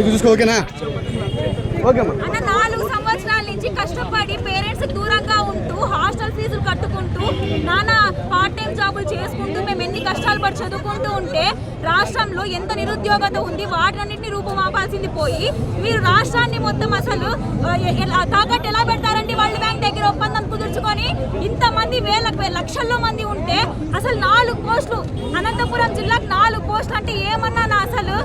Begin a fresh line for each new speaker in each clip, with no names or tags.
మీకు చూసుకో ఓకేనా?
అన్న నాలుగు సంవత్సరాల నుంచి కష్టపడి పేరెంట్స్ దూరంగా ఉంటూ హాస్టల్ ఫీజులు కట్టుకుంటూ నానా పార్ట్ టైం జాబులు చేసుకుంటూ మేము ఎన్ని కష్టాలు పడి చదువుకుంటూ ఉంటే రాష్ట్రంలో ఎంత నిరుద్యోగత ఉంది వాటినన్నింటినీ రూపుమాపాల్సింది పోయి మీరు రాష్ట్రాన్ని మొత్తం అసలు ఎలా- తాకట్టు ఎలా పెడతారండి వరల్డ్ బ్యాంక్ దగ్గర ఒప్పందం కుదుర్చుకొని? ఇంతమంది వేల లక్షల్లో మంది ఉంటే అసలు నాలుగు పోస్టులు. అనంతపురం జిల్లాకు నాలుగు పోస్టులు అంటే ఏమన్నా నా అసలు?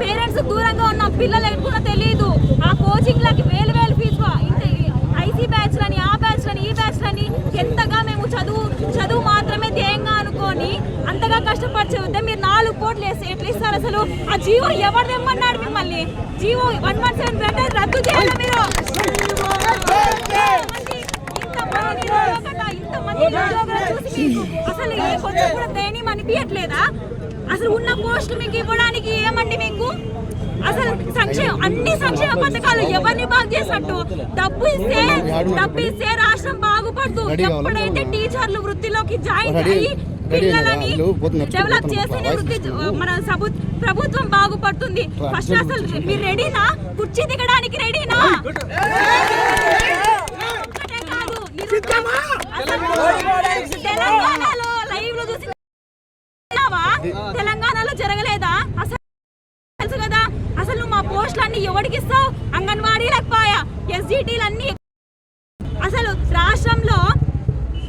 పేరెంట్స్ దూరంగా ఉన్న పిల్లలు కూడా తెలియదు ఆ కోచింగ్లకి వేలు వేలు ఫీజు ఐసీ బ్యాచ్ లని ఆ బ్యాచ్లు అని ఈ బ్యాచ్ అని ఎంతగా మేము చదువు చదువు మాత్రమే ధ్యేయంగా అనుకొని అంతగా కష్టపడి చదివితే మీరు నాలుగు కోట్లు వేసి ఎట్లా ఇస్తారు అసలు? ఆ జీవో ఎవరు తెమ్మన్నాడు మిమ్మల్ని? జీవో వన్ వన్ సెవెన్ రద్దు చేయాలి మీరు. ఇంతమంది ఇంతమంది చూసి కొంచెం కూడా దయనీయం అనిపించట్లేదా అసలు ఉన్న పోస్టులు మీకు ఇవ్వడానికి ఏమండి మీకు అసలు సంక్షేమ అన్ని సంక్షేమ పథకాలు ఎవరిని బాగు చేసినట్టు డబ్బు ఇస్తే డబ్బు ఇస్తే రాష్ట్రం బాగుపడుతూ? ఎప్పుడైతే టీచర్లు వృత్తిలోకి జాయిన్ అయ్యి? పిల్లలని. డెవలప్. చేస్తేనే వృత్తి. మన ప్రభుత్వం బాగుపడుతుంది ఫస్ట్ అసలు మీరు రెడీనా కుర్చీ దిగడానికి రెడీనా ఒక్కటే కాదు, నిరుద్యోగ- అసలు తెలంగాణలో లైవ్లో చూసి విన్నావా? తెలంగాణలో జరగలేదా? అసలు తెలుసు కదా అసలు మా పోస్టులు అన్ని ఎవరికి ఇస్తావు? అంగన్వాడీ లేకపోయా ఎస్జిటీలు అన్ని అసలు రాష్ట్రంలో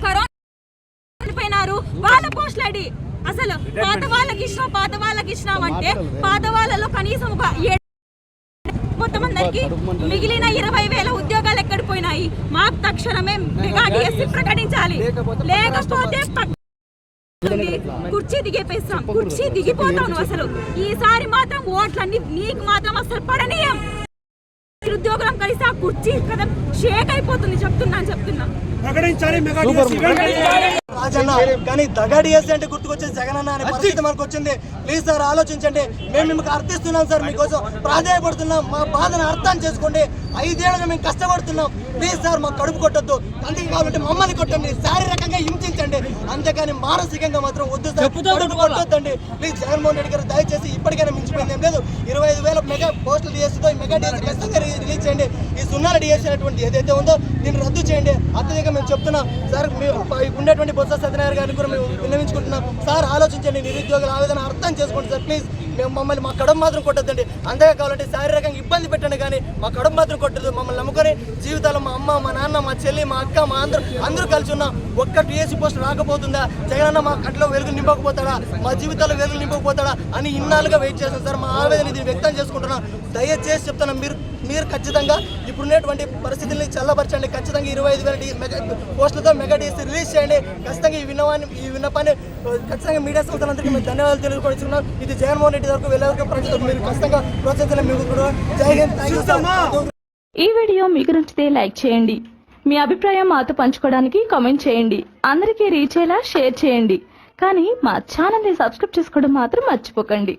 కరోనా వాళ్ళ పోస్టులు అడి అసలు పాత వాళ్ళకి ఇచ్చినావు? పాత వాళ్ళకి ఇచ్చినావు అంటే పాత వాళ్ళలో కనీసం ఒక ఏడు కొంతమందికి మిగిలిన ఇరవై వేల ఉద్యోగాలు ఎక్కడ పోయినాయి? మాకు తక్షణమే మెగా డిఎస్సి ప్రకటించాలి. లేకపోతే కుర్చీ దిగేపేస్తాం. కుర్చీ దిగిపోతావు నువ్వు అసలు. ఈసారి మాత్రం ఓట్లన్నీ నీకు మాత్రం అసలు పడనీయం. నిరుద్యోగులం కలిసి ఆ కుర్చీ కదా షేక్ అయిపోతుంది. చెప్తున్నాను చెప్తున్నా.
ప్రకటించాలి.
రాజన్న కానీ దగాడి వేసి అంటే గుర్తుకొచ్చేది జగన్ అన్న అనే పరిస్థితి మనకు వచ్చింది. ప్లీజ్ సార్ ఆలోచించండి. మేము మీకు అర్థిస్తున్నాం సార్ మీకోసం. ప్రాధాయపడుతున్నాం. మా బాధను అర్థం చేసుకోండి. ఐదేళ్ళుగా మేము కష్టపడుతున్నాం. ప్లీజ్ సార్ మాకు కడుపు కొట్టొద్దు. అందుకే కాబట్టి మమ్మల్ని కొట్టండి. శారీరకంగా హింసించండి. అంతేకాని మానసికంగా మాత్రం వద్దు సార్. కడుపు కొట్టొద్దండి. ప్లీజ్ జగన్మోహన్ రెడ్డి గారు దయచేసి ఇప్పటికైనా మించిపోయింది ఏం లేదు. ఇరవై ఐదు వేల మెగా పోస్టులు డిఎస్సీతో ఈ మెగా డిఎస్సీ ఖచ్చితంగా రిలీజ్ చేయండి. ఈ సున్నా డిఎస్సీ అనేటువంటి ఏదైతే ఉందో దీన్ని రద్దు చేయండి. అత్యధికంగా మేము చెప్తున్నాం. సార్ మీరు ఉండేటువంటి బొత్స సత్యనారాయణ గారిని కూడా మేము విన్నవించుకుంటున్నాం. సార్ ఆలోచించండి నిరుద్యోగుల ఆవేదన అర్థం చేసుకోండి సార్ ప్లీజ్. మేము మమ్మల్ని మా కడం మాత్రం కొట్టద్దండి. అంతగా కావాలంటే శారీరకంగా ఇబ్బంది పెట్టండి కానీ మా కడం మాత్రం కొట్టదు మమ్మల్ని నమ్ముకొని జీవితాలు మా అమ్మ మా నాన్న మా చెల్లి మా అక్క మా అందరూ అందరూ కలిసి ఉన్నాం ఒక్క టీఎస్సీ పోస్ట్ రాకపోతుందా? జగనన్న మా కట్లో వెలుగు నింపకపోతాడా? మా జీవితాల్లో వెలుగు నింపకపోతాడా? అని ఇన్నాళ్ళుగా వెయిట్ చేస్తాను సార్. మా ఆవేదన ఇది వ్యక్తం చేసుకుంటున్నాం. దయచేసి చెప్తున్నాను మీరు మీరు ఖచ్చితంగా ఇప్పుడున్నటువంటి పరిస్థితుల్ని చల్లబరచండి. ఖచ్చితంగా ఇరవై ఐదు వేల మెగా పోస్టులతో మెగా డిఎస్సీ రిలీజ్ చేయండి. ఖచ్చితంగా ఈ విన్నవాన్ని ఈ విన్నపాన్ని ఖచ్చితంగా మీడియా సంస్థలందరికీ మేము ధన్యవాదాలు తెలుసుకొచ్చుకున్నాం ఇది జగన్మోహన్ రెడ్డి వరకు వెళ్ళే వరకు ప్రజలు మీరు ఖచ్చితంగా ప్రోత్సహించాలని మీకు కూడా Jai Hind thank you sir
ఈ వీడియో మీకు నచ్చితే లైక్ చేయండి. మీ అభిప్రాయం మాతో పంచుకోవడానికి కామెంట్ చేయండి. అందరికీ రీచ్ అయ్యేలా షేర్ చేయండి. కానీ మా ఛానల్ని సబ్స్క్రైబ్ చేసుకోవడం మాత్రం మర్చిపోకండి.